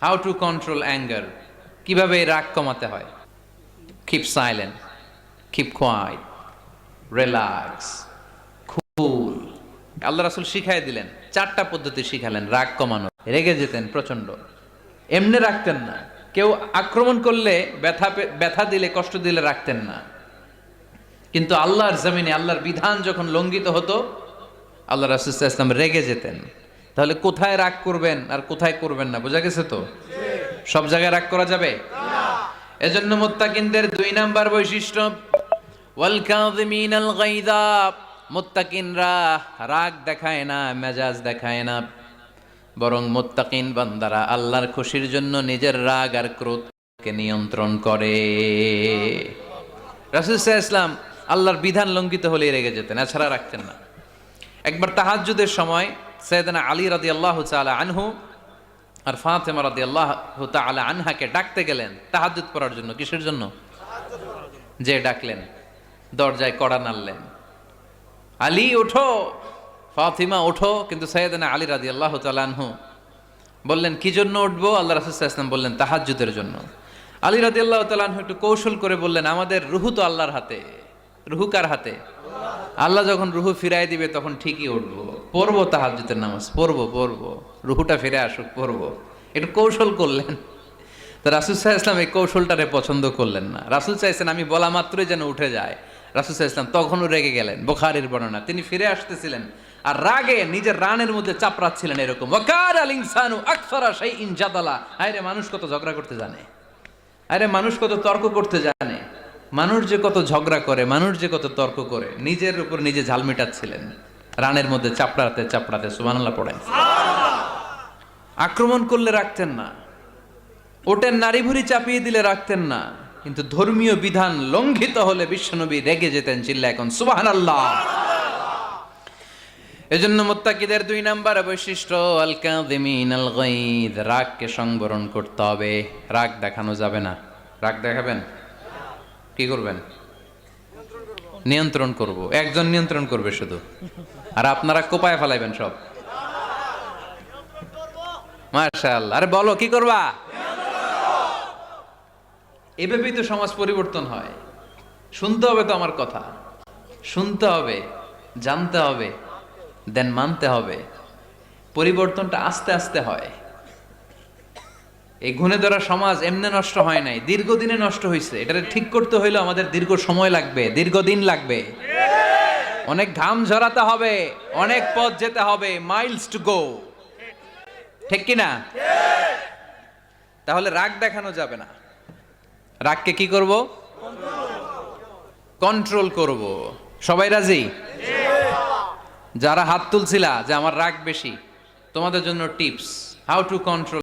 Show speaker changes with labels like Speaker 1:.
Speaker 1: How to control anger কীভাবে রাগ কমাতে হয়? Keep silent keep quiet relax cool Allah Rasul শিখাই দিলেন, চারটা পদ্ধতি শিখালেন, রাগ কমানো। রেগে যেতেন প্রচণ্ড এমনি রাখতেন না। কেউ আক্রমণ করলে ব্যথা ব্যথা দিলে, কষ্ট দিলে রাখতেন না। কিন্তু আল্লাহর জমিনে, আল্লাহর বিধান যখন লঙ্ঘিত হতো, আল্লাহ রাসুল ইসলাম রেগে যেতেন। তাহলে কোথায় রাগ করবেন আর কোথায় করবেন না? বোঝা গেছে তো? সব জায়গায় রাগ করা যাবে? এজন্য মুত্তাকিনদের দুই নাম্বার বৈশিষ্ট্য, ওয়াল কাযিমিনাল গায়যা মুত্তাকিনরা রাগ দেখায় না, মেজাজ দেখায় না। বরং মুত্তাকিন বান্দারা আল্লাহর খুশির জন্য নিজের রাগ আর ক্রোধকে নিয়ন্ত্রণ করে। রাসূল ইসলাম আল্লাহর বিধান লঙ্ঘিত হলে রেগে যেতেন, এছাড়া রাখতেন না। একবার তাহাজ্জুদের সময় সৈয়দনা আলী রাদিয়াল্লাহু তাআলা আনহু আর ফাতেমা রাদিয়াল্লাহু তাআলা আনহাকে ডাকতে গেলেন, তাহাজ্জুদ পড়ার জন্য, কিসের জন্য? যে ডাকলেন, দরজায় কড়া নাড়লেন। আলী, ওঠো! ফাতিমা, ওঠো! কিন্তু সৈয়দনা আলী রাদিয়াল্লাহু তাআলা আনহু বললেন, কি জন্য উঠবো? আল্লাহ রাসূল সাল্লাল্লাহু বললেন, তাহাজ্জুদের জন্য। আলী রাদিয়াল্লাহু তাআলা আনহু একটু কৌশল করে বললেন, আমাদের রুহু তো আল্লাহর হাতে। রুহু কার হাতে? আল্লাহ যখন রুহু ফিরাই দিবে, তখন ঠিকই উঠবো। পড়ব তাহাজ্জুদের নামাজ, পড়ব পড়ব, রুহুটা ফিরে আসুক, পড়ব। এটা কৌশল করলেন। তো রাসুল সাহা ইসলাম এই কৌশলটারে পছন্দ করলেন না। রাসুল চাইছেন আমি বলা মাত্রই যেন উঠে যায়। রাসুল সাহা ইসলাম তখনও রেগে গেলেন, বোখারির বর্ণনা। তিনি ফিরে আসতেছিলেন আর রাগে নিজের রানের মধ্যে চাপড়াচ্ছিলেন এরকম। ওয়াকার আল ইনসানু সেই ইনজাদালা হায় রে, মানুষ কত ঝগড়া করতে জানে। আরে মানুষ কত তর্ক করতে জানে। মানুষ যে কত ঝগড়া করে, মানুষ যে কত তর্ক করে, নিজের উপর নিজে ঝাল মেটাচ্ছিলেন। রানের মধ্যে চাপড়াতে চাপড়াতে সুবহানাল্লাহ পড়েন। আক্রমণ করলে রাখতেন না। ওটের নারী ভুড়ি চাপিয়ে দিলে রাখতেন না। কিন্তু ধর্মীয় বিধান লঙ্ঘিত হলে বিশ্বনবী রেগে যেতেন চিল্লা এখন সুবাহান আল্লাহ এজন্য মোত্তাকিদের দুই নাম্বার বৈশিষ্ট্য আল কাযিমিন আল গাইদ রাগকে সংবরণ করতে হবে। রাগ দেখানো যাবে না। রাগ দেখাবেন? কি করবেন? নিয়ন্ত্রণ। করব। একজন নিয়ন্ত্রণ করবে শুধু। আর আপনারা কোপায় ফেলাইবেন সব। মাশাআল্লাহ। আরে বলো, কি করবা? এভাবেই তো সমাজ পরিবর্তন হয়। শুনতে হবে তো আমার কথা। শুনতে হবে, জানতে হবে দেন মানতে হবে। পরিবর্তনটা আস্তে আস্তে হয়। এই গুণে ধরা সমাজ এমনি নষ্ট হয় নাই, দীর্ঘদিনে নষ্ট হয়েছে এটা ঠিক করতে হইলে আমাদের দীর্ঘ সময় লাগবে, দীর্ঘদিন লাগবে। অনেক ঘাম ঝরাতে হবে, অনেক পথ যেতে হবে মাইলস টু গো ঠিক কিনা? তাহলে রাগ দেখানো যাবে না। রাগকে কি করব? কন্ট্রোল করব। সবাই রাজি? যারা হাত তুলছিলা যে আমার রাগ বেশি, তোমাদের জন্য টিপস হাউ টু কন্ট্রোল